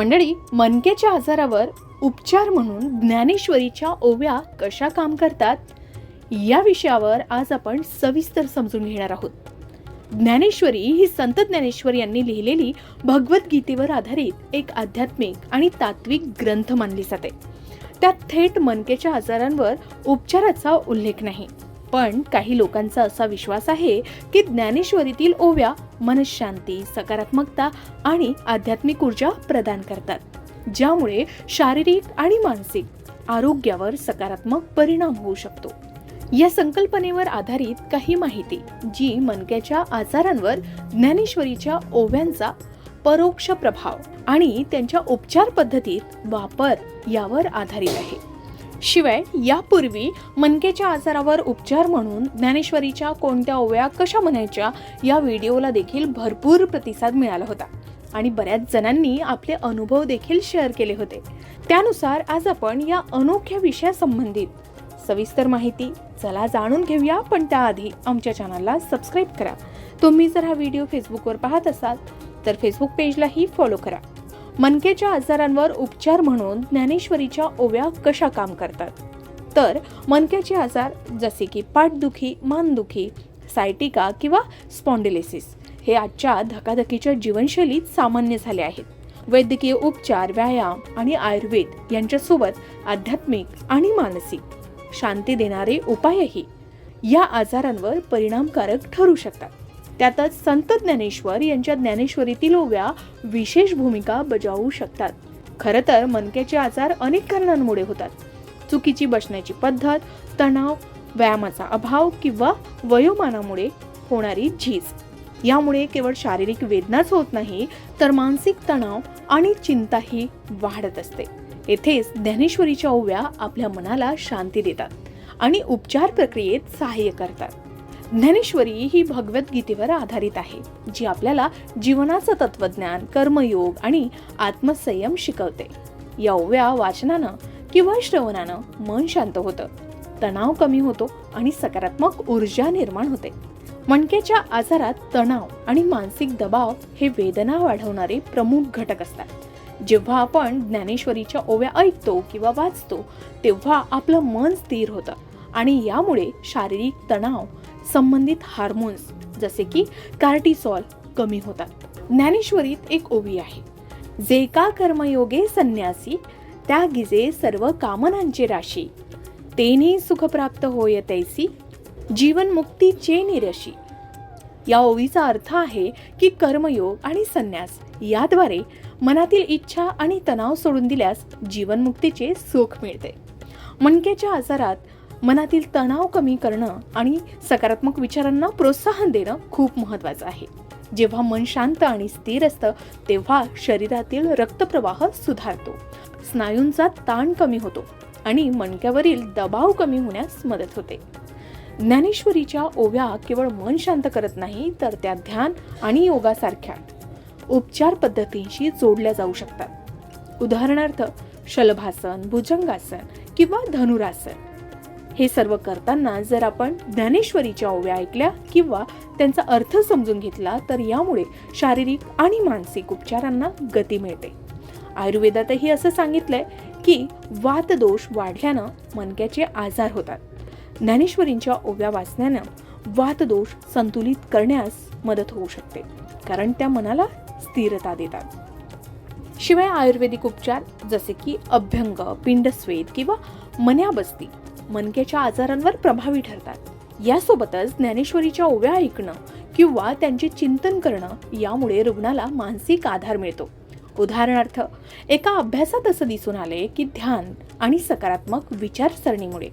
मंडळी मनकेच्या आजारावर उपचार म्हणून ज्ञानेश्वरीच्या ओव्या कशा काम करतात या विषयावर आज आपण सविस्तर समजून घेणार आहोत. ज्ञानेश्वरी ही संत ज्ञानेश्वर यांनी लिहिलेली भगवद्गीतेवर आधारित एक आध्यात्मिक आणि तात्विक ग्रंथ मानली जाते. त्यात थेट मनकेच्या आजारांवर उपचाराचा उल्लेख नाही. पण काही लोकांचा असा विश्वास आहे की ज्ञानेश्वरीतील ओव्या मनशांती सकारात्मकता आणि आध्यात्मिक ऊर्जा प्रदान करतात ज्यामुळे शारीरिक आणि मानसिक आरोग्यावर सकारात्मक परिणाम होऊ शकतो. या संकल्पनेवर आधारित काही माहिती जी मनक्याच्या आजारांवर ज्ञानेश्वरीच्या ओव्यांचा परोक्ष प्रभाव आणि त्यांच्या उपचार पद्धतीत वापर यावर आधारित आहे. शिवाय यापूर्वी मनकेच्या आजारावर उपचार म्हणून ज्ञानेश्वरीच्या कोणत्या ओव्या कशा म्हणायच्या या व्हिडिओला देखील भरपूर प्रतिसाद मिळाला होता. आणि बऱ्याच जणांनी आपले अनुभव देखील शेअर केले होते. त्यानुसार आज आपण या अनोख्या विषयासंबंधित सविस्तर माहिती चला जाणून घेऊया पण त्याआधी आमच्या चॅनलला सबस्क्राईब करा. तुम्ही जर हा व्हिडिओ फेसबुकवर पाहत असाल तर फेसबुक पेजलाही फॉलो करा. मनकेच्या आजारांवर उपचार म्हणून ज्ञानेश्वरीच्या ओव्या कशा काम करतात? तर मनक्याचे आजार जसे की पाठदुखी मानदुखी सायटिका किंवा स्पॉन्डिलिसिस हे आजच्या धकाधकीच्या जीवनशैलीत सामान्य झाले आहेत. वैद्यकीय उपचार व्यायाम आणि आयुर्वेद यांच्यासोबत आध्यात्मिक आणि मानसिक शांती देणारे उपायही या आजारांवर परिणामकारक ठरू शकतात. त्यातच संत ज्ञानेश्वर यांच्या ज्ञानेश्वरीतील ओव्या विशेष भूमिका बजावू शकतात. खरं तर मनक्याचे आजार अनेक कारणांमुळे होतात. चुकीची बसण्याची पद्धत तणाव व्यायामाचा अभाव किंवा वयोमानामुळे होणारी झीज. यामुळे केवळ शारीरिक वेदनाच होत नाही तर मानसिक तणाव आणि चिंताही वाढत असते. येथेच ज्ञानेश्वरीच्या ओव्या आपल्या मनाला शांती देतात आणि उपचार प्रक्रियेत सहाय्य करतात. ज्ञानेश्वरी ही भगवद्गीतेवर आधारित आहे जी आपल्याला जीवनाचं तत्वज्ञान कर्मयोग आणि आत्मसंयम शिकवते. या ओव्या वाचनानं किंवा श्रवणानं मन शांत होतं तणाव कमी होतो आणि सकारात्मक ऊर्जा निर्माण होते. मणक्याच्या आजारात तणाव आणि मानसिक दबाव हे वेदना वाढवणारे प्रमुख घटक असतात. जेव्हा आपण ज्ञानेश्वरीच्या ओव्या ऐकतो किंवा वाचतो तेव्हा आपलं मन स्थिर होतं आणि यामुळे शारीरिक तणाव संबंधित हार्मोन्स जसे की कार्टिसॉल कमी होतात. ज्ञानेश्वरीत एक ओवी आहे. जे का कर्मयोगे संन्यासी त्या गिजे सर्व कामनांचे राशी. तेने सुख प्राप्त होय तैसी जीवनमुक्तीचे निरशी. या ओवीचा अर्थ आहे की कर्मयोग आणि संन्यास याद्वारे मनातील इच्छा आणि तणाव सोडून दिल्यास जीवनमुक्तीचे सुख मिळते. मणक्याच्या आजारात मनातील तणाव कमी करणं आणि सकारात्मक विचारांना प्रोत्साहन देणं खूप महत्वाचं आहे. जेव्हा मन शांत आणि स्थिर असतं तेव्हा शरीरातील रक्तप्रवाह सुधारतो. स्नायूंचा ताण कमी होतो आणि मणक्यावरील दबाव कमी होण्यास मदत होते. ज्ञानेश्वरीच्या ओव्या केवळ मन शांत करत नाही तर त्या ध्यान आणि योगासारख्या उपचार पद्धतींशी जोडल्या जाऊ शकतात. उदाहरणार्थ शलभासन भुजंगासन किंवा धनुरासन हे सर्व करताना जर आपण ज्ञानेश्वरीच्या ओव्या ऐकल्या किंवा त्यांचा अर्थ समजून घेतला तर यामुळे शारीरिक आणि मानसिक उपचारांना गती मिळते. आयुर्वेदातही असं सांगितलंय की वातदोष वाढल्यानं मनक्याचे आजार होतात. ज्ञानेश्वरींच्या ओव्या वाचण्यानं वातदोष संतुलित करण्यास मदत होऊ शकते कारण त्या मनाला स्थिरता देतात. शिवाय आयुर्वेदिक उपचार जसे की अभ्यंग पिंडस्वेद किंवा मन्याबस्ती मनकेच्या आजारांवर प्रभावी ठरतात. यासोबतच ज्ञानेश्वरीच्या ओव्या ऐकणं किंवा त्यांचे चिंतन करणं यामुळे रुग्णाला मानसिक आधार मिळतो. उदाहरणार्थ एका अभ्यासात असं दिसून आले की ध्यान आणि सकारात्मक विचारसरणीमुळे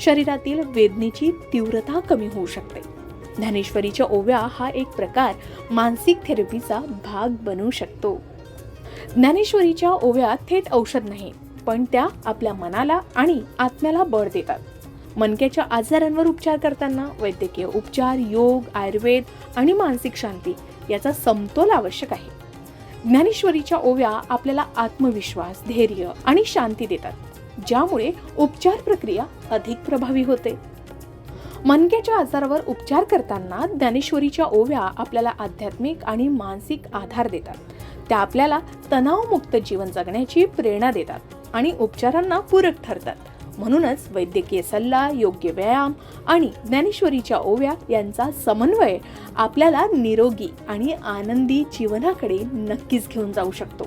शरीरातील वेदनेची तीव्रता कमी होऊ शकते. ज्ञानेश्वरीच्या ओव्या हा एक प्रकार मानसिक थेरपीचा भाग बनू शकतो. ज्ञानेश्वरीच्या ओव्या थेट औषध नाही पण त्या आपल्या मनाला आणि आत्म्याला बळ देतात. मनक्याच्या आजारांवर उपचार करताना वैद्यकीय उपचार योग आयुर्वेद आणि मानसिक शांती याचा समतोल आवश्यक आहे. ज्ञानेश्वरीच्या ओव्या आपल्याला आत्मविश्वास धैर्य आणि शांती देतात ज्यामुळे उपचार प्रक्रिया अधिक प्रभावी होते. मनक्याच्या आजारावर उपचार करताना ज्ञानेश्वरीच्या ओव्या आपल्याला आध्यात्मिक आणि मानसिक आधार देतात. त्या आपल्याला तणावमुक्त जीवन जगण्याची प्रेरणा देतात. आणि उपचारांना पूरक ठरतात. म्हणूनच वैद्यकीय सल्ला योग्य व्यायाम आणि ज्ञानेश्वरीच्या ओव्या यांचा समन्वय आपल्याला निरोगी आणि आनंदी जीवनाकडे नक्कीच घेऊन जाऊ शकतो.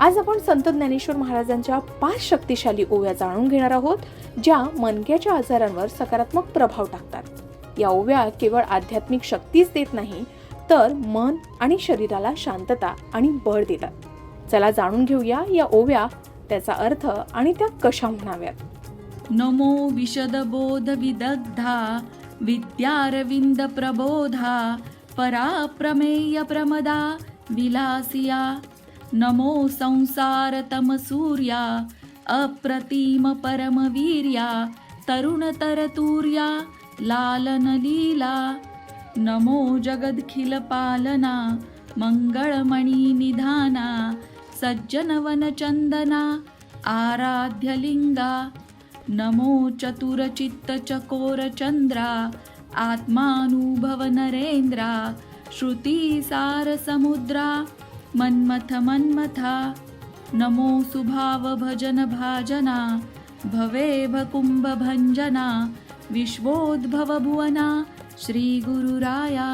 आज आपण संत ज्ञानेश्वर महाराजांच्या पाच शक्तिशाली ओव्या जाणून घेणार आहोत ज्या मनक्याच्या आजारांवर सकारात्मक प्रभाव टाकतात. या ओव्या केवळ आध्यात्मिक शक्तीच देत नाही तर मन आणि शरीराला शांतता आणि बळ देतात. चला जाणून घेऊया या ओव्या त्याचा अर्थ आणि त्या कशा म्हणाव्यात? नमो विशदबोधविदग्धा पराप्रमेय प्रमदा विलासिया। नमो संसारतमसूर्या अप्रतिमपरमवीर्या तरुणतरतूर्या लालनलीला नमो जगदखिलपालना मङ्गलमणिनिधाना सज्जनवनचन्दना आराध्यलिङ्गा नमो चतुरचित्तचकोरचन्द्रा आत्मानुभवनरेन्द्रा श्रुतिसारसमुद्रा मन्मथ मन्मथा नमो सुभावभजनभाजना भवेभकुम्भभञ्जना विश्वोद्भवभुवना श्रीगुरुराया।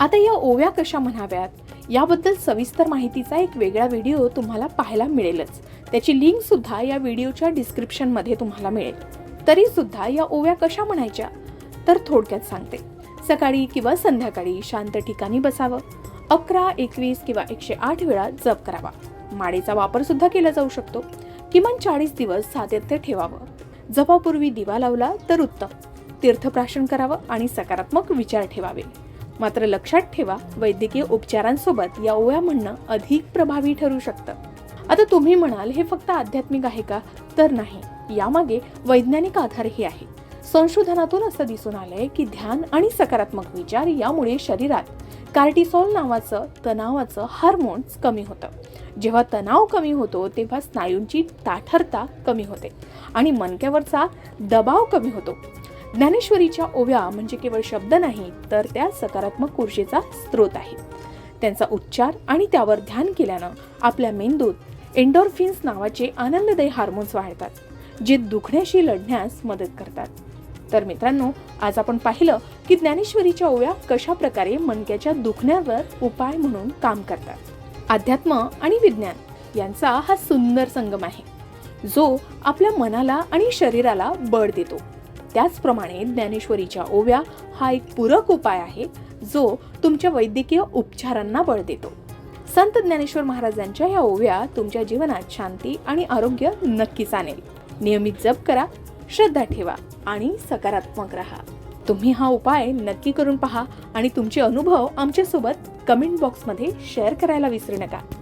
आता या ओव्या कशा म्हणाव्यात? याबद्दल सविस्तर माहितीचा एक वेगळा व्हिडिओ तुम्हाला पाहायला मिळेलच. त्याची लिंकसुद्धा या व्हिडिओच्या डिस्क्रिप्शनमध्ये तुम्हाला मिळेल. तरीसुद्धा या ओव्या कशा म्हणायच्या? तर थोडक्यात सांगते. सकाळी किंवा संध्याकाळी शांत ठिकाणी बसावं. अकरा एकवीस किंवा एकशे आठ वेळा जप करावा. माडेचा वापर सुद्धा केला जाऊ शकतो. किमान चाळीस दिवस सातत्य ठेवावं. जपापूर्वी दिवा लावला तर उत्तम. तीर्थप्राशन करावं आणि सकारात्मक विचार ठेवावे. मात्र लक्षात ठेवा वैद्यकीय उपचारांसोबत या ओव्या म्हणणं अधिक प्रभावी ठरू शकतं. आता तुम्ही म्हणाल हे फक्त आध्यात्मिक आहे का? तर नाही. यामागे वैज्ञानिक आधारही आहे. संशोधनातून असं दिसून आलंय की ध्यान आणि सकारात्मक विचार यामुळे शरीरात कार्टिसॉल नावाचं तणावाचं हार्मोन्स कमी होतं. जेव्हा तणाव कमी होतो तेव्हा स्नायूंची ताठरता कमी होते आणि मणक्यावरचा दबाव कमी होतो. ज्ञानेश्वरीच्या ओव्या म्हणजे केवळ शब्द नाही तर त्या सकारात्मक ऊर्जेचा स्रोत आहेत. त्यांचा उच्चार आणि त्यावर ध्यान केल्यानं आपल्या मेंदूत एन्डोर्फिन्स नावाचे आनंददायी हार्मोन्स वाढतात जे दुखण्याशी लढण्यास मदत करतात. तर मित्रांनो आज आपण पाहिलं की ज्ञानेश्वरीच्या ओव्या कशा प्रकारे मणक्याच्या दुखण्यावर उपाय म्हणून काम करतात. अध्यात्म आणि विज्ञान यांचा हा सुंदर संगम आहे जो आपल्या मनाला आणि शरीराला बळ देतो. त्याचप्रमाणे ज्ञानेश्वरीच्या ओव्या हा एक पूरक उपाय आहे जो तुमच्या वैद्यकीय उपचारांना बळ देतो. संत ज्ञानेश्वर महाराजांच्या या ओव्या तुमच्या जीवनात शांती आणि आरोग्य नक्कीच आणेल. नियमित जप करा श्रद्धा ठेवा आणि सकारात्मक राहा. तुम्ही हा उपाय नक्की करून पहा आणि तुमचे अनुभव आमच्यासोबत कमेंट बॉक्समध्ये शेअर करायला विसरू नका.